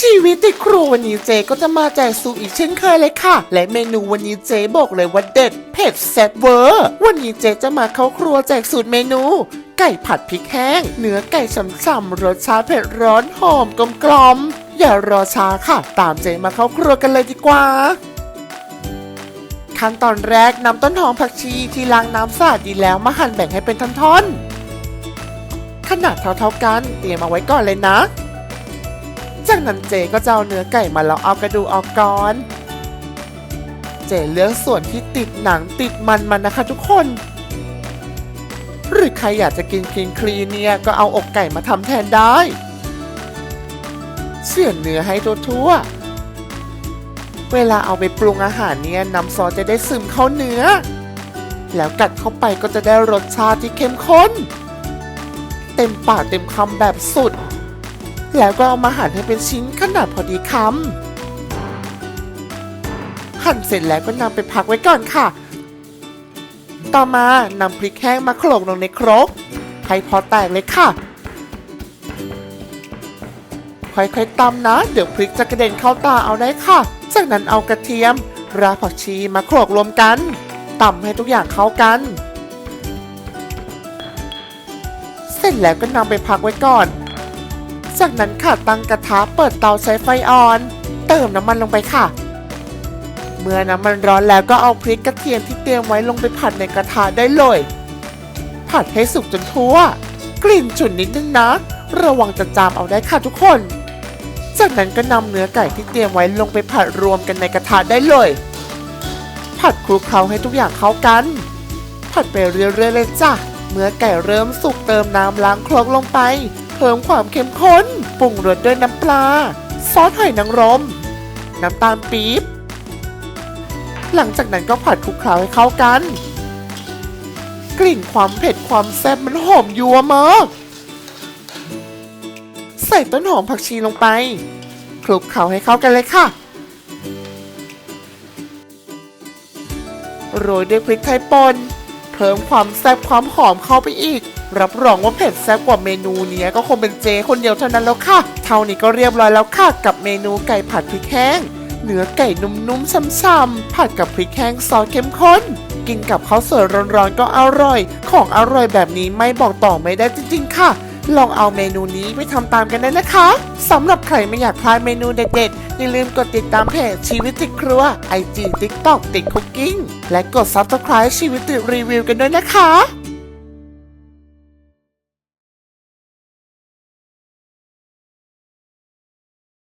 ชีวิตติดครัววันนี้เจก็จะมาแจกสูตรอีกเช่นเคยเลยค่ะ และเมนูวันนี้เจบอกเลยว่าเด็ดเผ็ดแซ่บเวอร์วันนี้เจจะมาเข้าครัวแจกสูตรเมนู ไก่ผัดพริกแห้ง เนื้อไก่ฉ่ำๆรสชาติเผ็ดร้อนหอมกลมกลอมอย่ารอช้าค่ะ ตามเจมาเข้าครัวกันเลยดีกว่าขั้นตอนแรกนำต้นหอมผักชีที่ล้างน้ำสะอาดดีแล้วมาหั่นแบ่งให้เป็นท่อนๆขนาดเท่าๆกันเตรียมเอาไว้ก่อนเลยนะ จากนั้นเจก็จะเอาเนื้อไก่มาแล้วเอากระดูกออกก่อน เจเลือกส่วนที่ติดหนังติดมันมันนะคะทุกคน หรือใครอยากจะกินคลีนคลีเนี่ยก็เอาอกไก่มาทำแทนได้ เสียนเนื้อให้ทั่วๆ เวลาเอาไปปรุงอาหารเนี่ยน้ำซอสจะได้ซึมเข้าเนื้อ แล้วกัดเข้าไปก็จะได้รสชาติที่เข้มข้น เต็มปากเต็มคำแบบสุด แล้วก็เอามาหั่นให้เป็นชิ้นขนาดพอดีคำหั่นเสร็จแล้วก็นำไปพักไว้ก่อนค่ะ ต่อมานำพริกแห้งมาโขลกลงในครกให้พอแตกเลยค่ะ ค่อยๆตำนะ เดี๋ยวพริกจะกระเด็นเข้าตาเอาได้ค่ะ จากนั้นเอากระเทียม รากผักชีมาโขลกรวมกันตำให้ทุกอย่างเข้ากัน เสร็จแล้วก็นำไปพักไว้ก่อน จากนั้นค่ะตั้งกระทะเปิดเตาใช้ไฟอ่อน เติมน้ำมันลงไปค่ะ เมื่อน้ำมันร้อนแล้วก็เอาพริกกระเทียมที่เตรียมไว้ลงไปผัดในกระทะได้เลย ผัดให้สุกจนทั่ว กลิ่นฉุนนิดนึงนะ ระวังจะจามเอาได้ค่ะทุกคน จากนั้นก็นำเนื้อไก่ที่เตรียมไว้ลงไปผัดรวมกันในกระทะได้เลย ผัดคลุกเคล้าให้ทุกอย่างเข้ากัน ผัดไปเรื่อยๆเลยจ้ะ เมื่อไก่เริ่มสุกเติมน้ำล้างครกลงไป เพิ่มความเข้มข้น ปรุงรสด้วยน้ำปลา ซอสหอยนางรม น้ำตาลปี๊บ หลังจากนั้นก็ผัดคลุกเคล้าให้เข้ากัน กลิ่นความเผ็ดความแซ่บมันหอมยัวมากใส่ต้นหอมผักชีลงไป คลุกเคล้าให้เข้ากันเลยค่ะ โรยด้วยพริกไทยป่น พิ่มความแซ่บความหอมเข้าไปอีก รับรองว่าเผ็ดแซ่บกว่าเมนูเนี้ยก็คงเป็นเจคนเดียวเท่านั้นแล้วค่ะ เท่านี้ก็เรียบร้อยแล้วค่ะ กับเมนูไก่ผัดพริกแห้ง เนื้อไก่นุ่มๆช่ำๆผัดกับพริกแห้งซอสเข้มข้น กินกับข้าวสวยร้อนๆก็อร่อย ของอร่อยแบบนี้ไม่บอกต่อไม่ได้จริงๆค่ะ ลองเอาเมนูนี้ไปทำตามกันได้นะคะสำหรับใครไม่อยากพลาดเมนูเด็ดๆ อย่าลืมกดติดตามเพจชีวิตติดครัว IG TikTok ติดคุกกิ้ง และกด Subscribe ชีวิตติดรีวิวกันด้วยนะคะ